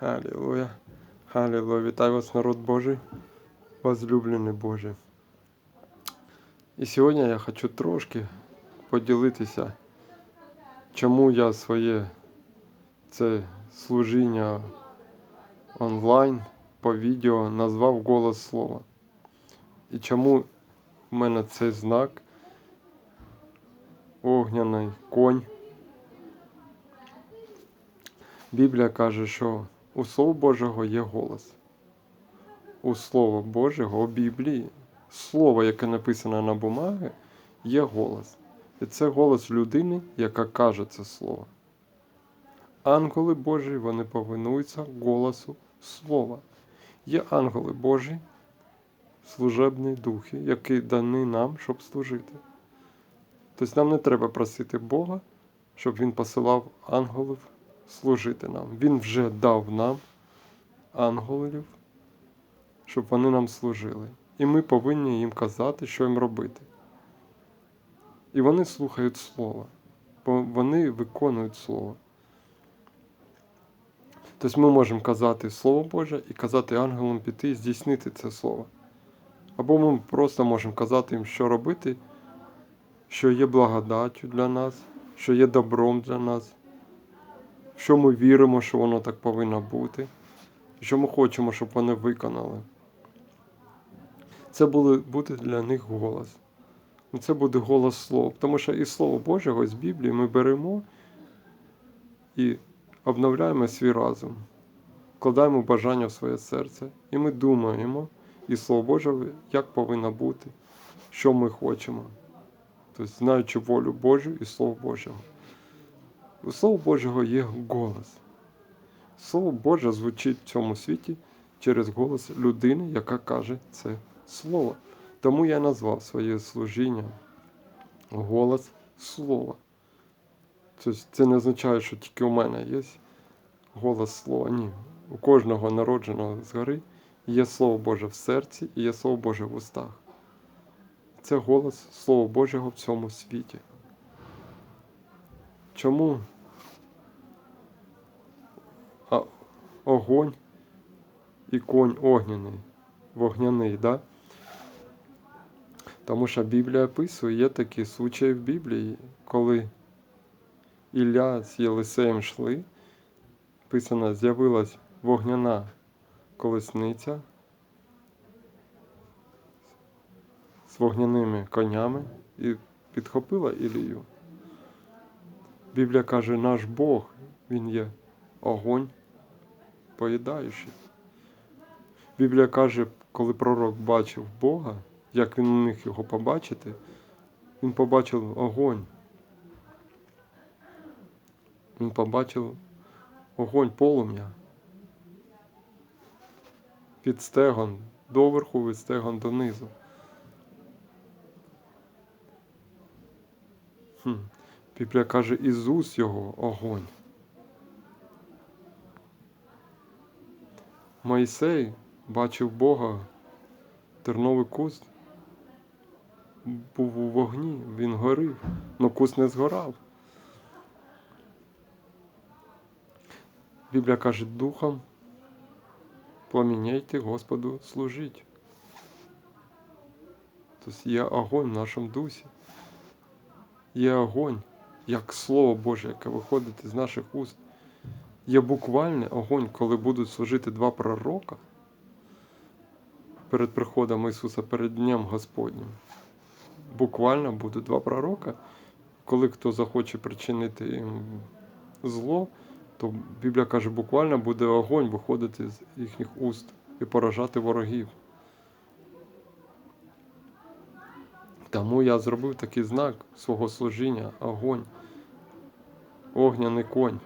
Халілуя. Халілуя. Вітаю вас, народ Божий, возлюблений Божий. І сьогодні я хочу трошки поділитися, чому я своє це служіння онлайн по відео назвав голос слова. І чому в мене цей знак огняний конь. Біблія каже, що у Слова Божого є голос. У Слова Божого, у Біблії, слово, яке написано на бумагі, є голос. І це голос людини, яка каже це слово. Ангели Божі, вони повинуються голосу Слова. Є ангели Божі, служебні духи, які дані нам, щоб служити. Тобто нам не треба просити Бога, щоб Він посилав ангелів служити нам. Він вже дав нам ангелів, щоб вони нам служили. І ми повинні їм казати, що їм робити. І вони слухають Слово, бо вони виконують Слово. Тобто ми можемо казати Слово Боже і казати ангелам піти і здійснити це Слово. Або ми просто можемо казати їм, що робити, що є благодаттю для нас, що є добром для нас, що ми віримо, що воно так повинно бути, що ми хочемо, щоб вони виконали. Це буде, для них голос. Це буде голос Слова. Тому що і Слово Божого з Біблії ми беремо і обновляємо свій разум, вкладаємо бажання в своє серце, і ми думаємо, і Слово Боже, як повинно бути, що ми хочемо. Тобто, знаючи волю Божу і Слово Божого. У Слова Божого є голос. Слово Боже звучить в цьому світі через голос людини, яка каже це слово. Тому я назвав своє служіння голос слова. Тобто це не означає, що тільки у мене є голос слова. Ні. У кожного народженого згори є Слово Боже в серці і є Слово Боже в устах. Це голос Слова Божого в цьому світі. Чому огонь і конь огняний, вогняний, да? Тому що Біблія описує, є такі случаї в Біблії, коли Ілля з Єлисеєм йшли, писано, з'явилась вогняна колесниця з вогняними конями і підхопила Ілію. Біблія каже, наш Бог, Він є огонь поїдаючий. Біблія каже, коли пророк бачив Бога, як він міг його побачити, він побачив огонь. Він побачив огонь полум'я. Від стегон доверху, від стегон донизу. Хм. Біблія каже, із уст його огонь. Моїсей бачив Бога, терновий куст був у вогні, він горів, але куст не згорав. Біблія каже, духом пламіняйте Господу служіть. Тобто є огонь в нашому дусі. Є огонь, як Слово Боже, яке виходить із наших уст. Є буквальний огонь, коли будуть служити два пророка перед приходом Ісуса, перед Днем Господнім. Буквально будуть два пророка. Коли хто захоче причинити їм зло, то Біблія каже, буквально буде огонь виходити з їхніх уст і поражати ворогів. Тому я зробив такий знак свого служіння огонь, огняний конь.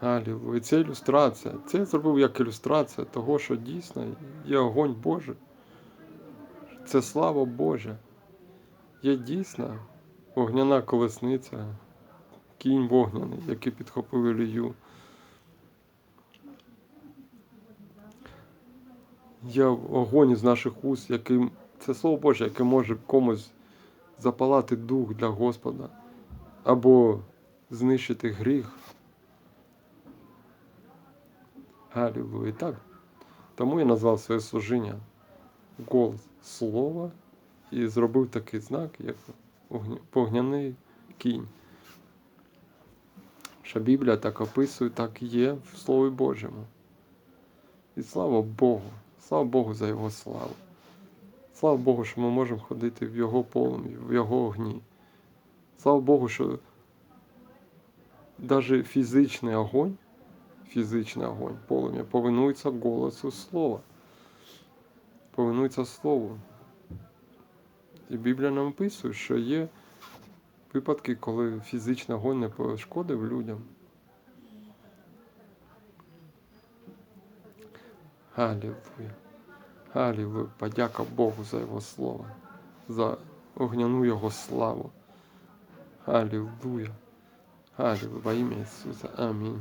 Алілуя. І це ілюстрація. Це я зробив як ілюстрація того, що дійсно є огонь Божий. Це слава Божа. Є дійсно огняна колесниця, кінь вогняний, який підхопив Ілію. Є огонь із наших уст, яким це слово Боже, яке може комусь запалати дух для Господа. Або знищити гріх. Галілуя. Так. Тому я назвав своє служіння голос слова і зробив такий знак, як огня- вогняний кінь. Що Біблія так описує, так і є в Слові Божому. І слава Богу, слава Богу за Його славу. Слава Богу, що ми можемо ходити в Його полум'ї, в Його огні. Слава Богу, що навіть фізичний огонь, фізичний огонь, полум'я повинується голосу слова. Повинується слову. І Біблія нам описує, що є випадки, коли фізичний огонь не пошкодив людям. Галілуя. Галілуя. Подяка Богу за Його слово, за огняну Його славу. Галілуя. Галілуя. Во ім'я Ісуса. Амінь.